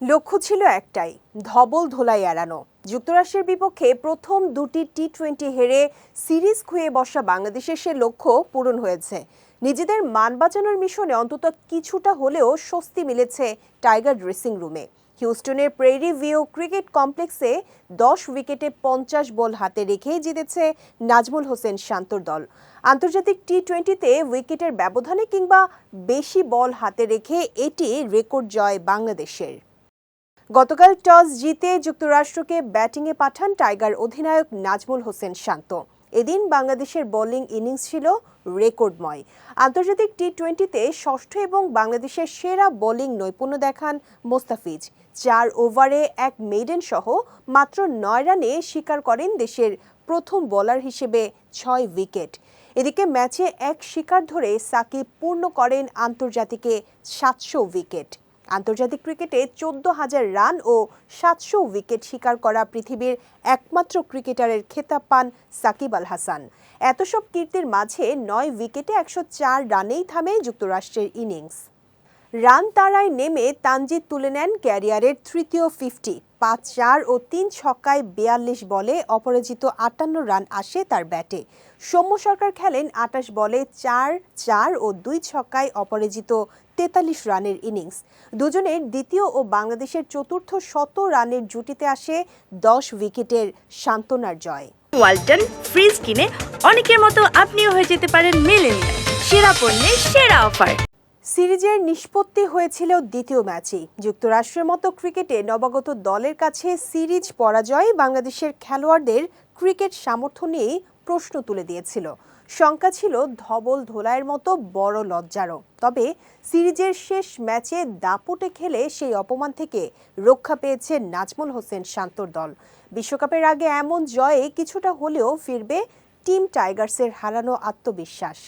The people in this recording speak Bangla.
লক্ষ্য ছিল একটাই, ধবল ধোলাই এড়ানো। যুক্তরাষ্ট্রের বিপক্ষে প্রথম দুটি টি টোয়েন্টি হেরে সিরিজ খুঁয়ে বসা বাংলাদেশের সে লক্ষ্য পূরণ হয়েছে। নিজেদের মান বাঁচানোর মিশনে অন্তত কিছুটা হলেও স্বস্তি মিলেছে টাইগার ড্রেসিং রুমে। হিউস্টনের প্রেরি ভিউ ক্রিকেট কমপ্লেক্সে দশ উইকেটে পঞ্চাশ বল হাতে রেখেই জিতেছে নাজমুল হোসেন শান্তর দল। আন্তর্জাতিক টি টোয়েন্টিতে উইকেটের ব্যবধানে কিংবা বেশি বল হাতে রেখে এটি রেকর্ড জয় বাংলাদেশের। গতকাল টস জিতে যুক্তরাষ্ট্রকে ব্যাটিংয়ে পাঠান টাইগার অধিনায়ক নাজমুল হোসেন শান্ত। এদিন বাংলাদেশের বোলিং ইনিংস ছিল রেকর্ডময়। আন্তর্জাতিক টি টোয়েন্টিতে ষষ্ঠ এবং বাংলাদেশের সেরা বোলিং নৈপুণ্য দেখান মোস্তাফিজ। চার ওভারে এক মেডেন সহ মাত্র নয় রানে স্বীকার করেন দেশের প্রথম বোলার হিসেবে ছয় উইকেট। এদিকে ম্যাচে এক শিকার ধরে সাকিব পূর্ণ করেন আন্তর্জাতিকে সাতশো উইকেট। আন্তর্জাতিক ক্রিকেটে চোদ্দ হাজার রান ও সাতশো উইকেট শিকার করা পৃথিবীর একমাত্র ক্রিকেটারের খেতাব পান সাকিব আল হাসান। এত সব কীর্তির মাঝে নয় উইকেটে একশো চার রানেই থামে যুক্তরাষ্ট্রের ইনিংস। রান তারায় নেমে তানজিদ তুলে নেন ক্যারিয়ারের তৃতীয় ফিফটি পাঁচ চার ও তিন ছক্কায় বিয়াল্লিশ বলে অপরাজিত আটান্ন রান আসে তার ব্যাটে। সৌম্য সরকার খেলেন আটাশ বলে চার চার ও দুই ছক্কায় অপরাজিত তেতাল্লিশ রানের ইনিংস। দুজনের দ্বিতীয় ও বাংলাদেশের চতুর্থ শত রানের জুটিতে আসে দশ উইকেটের সান্ত্বনার জয়। ওয়ালটন ফ্রিজ কিনে অনেকের মতো আপনিও হয়ে যেতে পারেন মিলেনিয়াল। সেরা পণ্যের সেরা অফার। সিরিজের নিষ্পত্তি হয়েছিল দ্বিতীয় ম্যাচেই। যুক্তরাষ্ট্রের মতো ক্রিকেটে নবাগত দলের কাছে সিরিজ পরাজয় বাংলাদেশের খেলোয়াড়দের ক্রিকেট সামর্থ্য নিয়েই প্রশ্ন তুলে দিয়েছিল। শঙ্কা ছিল ধবল ধোলাইয়ের মতো বড় লজ্জারও। তবে সিরিজের শেষ ম্যাচে দাপুটে খেলে সেই অপমান থেকে রক্ষা পেয়েছে নাজমুল হোসেন শান্তর দল। বিশ্বকাপের আগে এমন জয়ে কিছুটা হলেও ফিরবে টিম টাইগার্সের হারানো আত্মবিশ্বাস।